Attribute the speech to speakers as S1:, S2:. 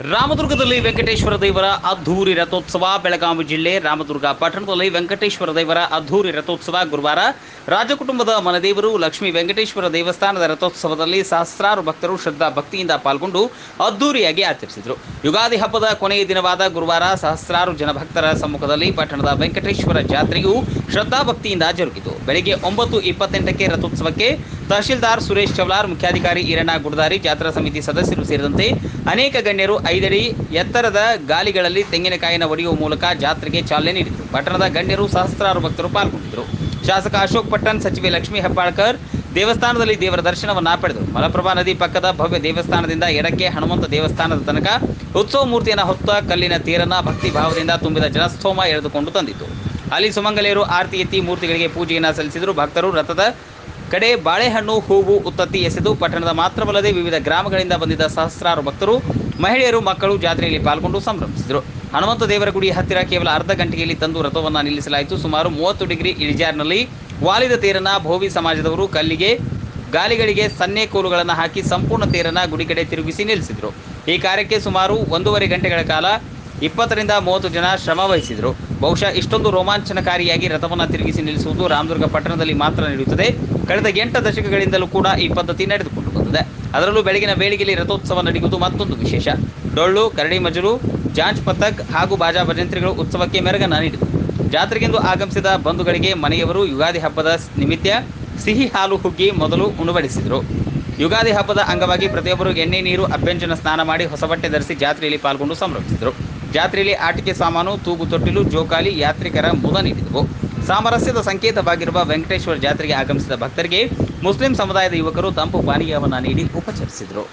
S1: ರಾಮದುರ್ಗದಲ್ಲಿ ವೆಂಕಟೇಶ್ವರ ದೇವರ ಅದ್ಧೂರಿ ರಥೋತ್ಸವ, ಬೆಳಗಾವಿ ಜಿಲ್ಲೆ ರಾಮದುರ್ಗ ಪಟ್ಟಣದಲ್ಲಿ ವೆಂಕಟೇಶ್ವರ ದೇವರ ಅದ್ಧೂರಿ ರಥೋತ್ಸವ ಗುರುವಾರ. ರಾಜಕುಟುಂಬದ ಮನದೇವರು ಲಕ್ಷ್ಮೀ ವೆಂಕಟೇಶ್ವರ ದೇವಸ್ಥಾನದ ರಥೋತ್ಸವದಲ್ಲಿ ಸಹಸ್ರಾರು ಭಕ್ತರು ಶ್ರದ್ಧಾ ಭಕ್ತಿಯಿಂದ ಪಾಲ್ಗೊಂಡು ಅದ್ಧೂರಿಯಾಗಿ ಆಚರಿಸಿದರು. ಯುಗಾದಿ ಹಬ್ಬದ ಕೊನೆಯ ದಿನವಾದ ಗುರುವಾರ ಸಹಸ್ರಾರು ಜನ ಭಕ್ತರ ಸಮ್ಮುಖದಲ್ಲಿ ಪಟ್ಟಣದ ವೆಂಕಟೇಶ್ವರ ಜಾತ್ರೆಯು ಶ್ರದ್ಧಾ ಭಕ್ತಿಯಿಂದ ಜರುಗಿತು. ಬೆಳಗ್ಗೆ ಒಂಬತ್ತು ಇಪ್ಪತ್ತೆಂಟಕ್ಕೆ ರಥೋತ್ಸವಕ್ಕೆ ತಹಶೀಲ್ದಾರ್ ಸುರೇಶ್ ಚವ್ಲಾರ್, ಮುಖ್ಯಾಧಿಕಾರಿ ಈರಣ್ಣ ಗುಡದಾರಿ, ಜಾತ್ರಾ ಸಮಿತಿ ಸದಸ್ಯರು ಸೇರಿದಂತೆ ಅನೇಕ ಗಣ್ಯರು ಐದಡಿ ಎತ್ತರದ ಗಾಲಿಗಳಲ್ಲಿ ತೆಂಗಿನಕಾಯಿನ ಒಡೆಯುವ ಮೂಲಕ ಜಾತ್ರೆಗೆ ಚಾಲನೆ ನೀಡಿದರು. ಪಟ್ಟಣದ ಗಣ್ಯರು ಸಹಸ್ರಾರು ಭಕ್ತರು ಪಾಲ್ಗೊಂಡಿದ್ದರು. ಶಾಸಕ ಅಶೋಕ್ ಪಟ್ಟಣ್, ಸಚಿವೆ ಲಕ್ಷ್ಮೀ ಹೆಬ್ಬಾಳ್ಕರ್ ದೇವಸ್ಥಾನದಲ್ಲಿ ದೇವರ ದರ್ಶನವನ್ನು ಪಡೆದರು. ಮಲಪ್ರಭಾ ನದಿ ಪಕ್ಕದ ಭವ್ಯ ದೇವಸ್ಥಾನದಿಂದ ಎಡಕ್ಕೆ ಹನುಮಂತ ದೇವಸ್ಥಾನದ ತನಕ ಉತ್ಸವ ಮೂರ್ತಿಯನ್ನು ಹೊತ್ತ ಕಲ್ಲಿನ ತೇರನ್ನ ಭಕ್ತಿ ಭಾವದಿಂದ ತುಂಬಿದ ಜನಸ್ತೋಮ ಎಳೆದುಕೊಂಡು ತಂದಿತು ಅಲ್ಲಿ ಸುಮಂಗಲೆಯರು ಆರತಿ ಎತ್ತಿ ಮೂರ್ತಿಗಳಿಗೆ ಪೂಜೆಯನ್ನು ಸಲ್ಲಿಸಿದರು ಭಕ್ತರು. ರಥದ ಕಡೆ ಬಾಳೆಹಣ್ಣು, ಹೂವು, ಉತ್ತತ್ತಿ ಎಸೆದು ಪಟ್ಟಣದ ಮಾತ್ರವಲ್ಲದೆ ವಿವಿಧ ಗ್ರಾಮಗಳಿಂದ ಬಂದಿದ್ದ ಸಹಸ್ರಾರು ಭಕ್ತರು ಮಹಿಳೆಯರು, ಮಕ್ಕಳು ಜಾತ್ರೆಯಲ್ಲಿ ಪಾಲ್ಗೊಂಡು ಸಂಭ್ರಮಿಸಿದರು. ಹನುಮಂತ ದೇವರ ಗುಡಿ ಹತ್ತಿರ ಕೇವಲ ಅರ್ಧ ಗಂಟೆಯಲ್ಲಿ ತಂದು ರಥವನ್ನು ನಿಲ್ಲಿಸಲಾಯಿತು. ಸುಮಾರು ಮೂವತ್ತು ಡಿಗ್ರಿ ಇಳಿಜಾರಿನಲ್ಲಿ ವಾಲಿದ ತೇರನ್ನ ಭೋವಿ ಸಮಾಜದವರು ಕಲ್ಲಿಗೆ, ಗಾಲಿಗಳಿಗೆ ಸನ್ನೆ ಕೋಲುಗಳನ್ನು ಹಾಕಿ ಸಂಪೂರ್ಣ ತೇರನ್ನ ಗುಡಿ ಕಡೆ ತಿರುಗಿಸಿ ನಿಲ್ಲಿಸಿದರು. ಈ ಕಾರ್ಯಕ್ಕೆ ಸುಮಾರು ಒಂದೂವರೆ ಗಂಟೆಗಳ ಕಾಲ ಇಪ್ಪತ್ತರಿಂದ ಮೂವತ್ತು ಜನ ಶ್ರಮ ವಹಿಸಿದರು. ಬಹುಶಃ ಇಷ್ಟೊಂದು ರೋಮಾಂಚನಕಾರಿಯಾಗಿ ರಥವನ್ನು ತಿರುಗಿಸಿ ನಿಲ್ಲಿಸುವುದು ರಾಮದುರ್ಗ ಪಟ್ಟಣದಲ್ಲಿ ಮಾತ್ರ ನಡೆಯುತ್ತದೆ. ಕಳೆದ ಎಂಟು ದಶಕಗಳಿಂದಲೂ ಕೂಡ ಈ ಪದ್ಧತಿ ನಡೆದುಕೊಂಡು ಅದರಲ್ಲೂ ಬೆಳಗಿನ ವೇಳೆಯಲ್ಲಿ ರಥೋತ್ಸವ ನಡೆಯುವುದು ಮತ್ತೊಂದು ವಿಶೇಷ. ಡೊಳ್ಳು, ಕರಡಿ ಮಜಲು ಜಾಂಜ್ ಪತಕ್ ಹಾಗೂ ಬಾಜಾ ಭಜಂತ್ರಿಗಳು ಉತ್ಸವಕ್ಕೆ ಮೆರಗನ್ನು ನೀಡಿತು ಜಾತ್ರೆಗೆಂದು ಆಗಮಿಸಿದ ಬಂಧುಗಳಿಗೆ ಮನೆಯವರು ಯುಗಾದಿ ಹಬ್ಬದ ನಿಮಿತ್ತ ಸಿಹಿ ಹಾಲು ಹುಗ್ಗಿ ಮೊದಲು ಉಣಬಡಿಸಿದರು. ಯುಗಾದಿ ಹಬ್ಬದ ಅಂಗವಾಗಿ ಪ್ರತಿಯೊಬ್ಬರು ಎಣ್ಣೆ, ನೀರು, ಅಭ್ಯಂಜನ ಸ್ನಾನ ಮಾಡಿ ಹೊಸ ಬಟ್ಟೆ ಧರಿಸಿ ಜಾತ್ರೆಯಲ್ಲಿ ಪಾಲ್ಗೊಂಡು ಸಂಭ್ರಮಿಸಿದರು. ಜಾತ್ರೆಯಲ್ಲಿ ಆಟಿಕೆ ಸಾಮಾನು, ತೂಗು ತೊಟ್ಟಿಲು, ಜೋಕಾಲಿ ಯಾತ್ರಿಕರ ಮುದ ನೀಡಿದವು. ಸಾಮರಸ್ಯದ ಸಂಕೇತವಾಗಿರುವ ವೆಂಕಟೇಶ್ವರ ಜಾತ್ರೆಗೆ ಆಗಮಿಸಿದ ಭಕ್ತರಿಗೆ ಮುಸ್ಲಿಂ ಸಮುದಾಯದ ಯುವಕರು ತಂಪು ಪಾನೀಯವನ್ನು ನೀಡಿ ಉಪಚರಿಸಿದರು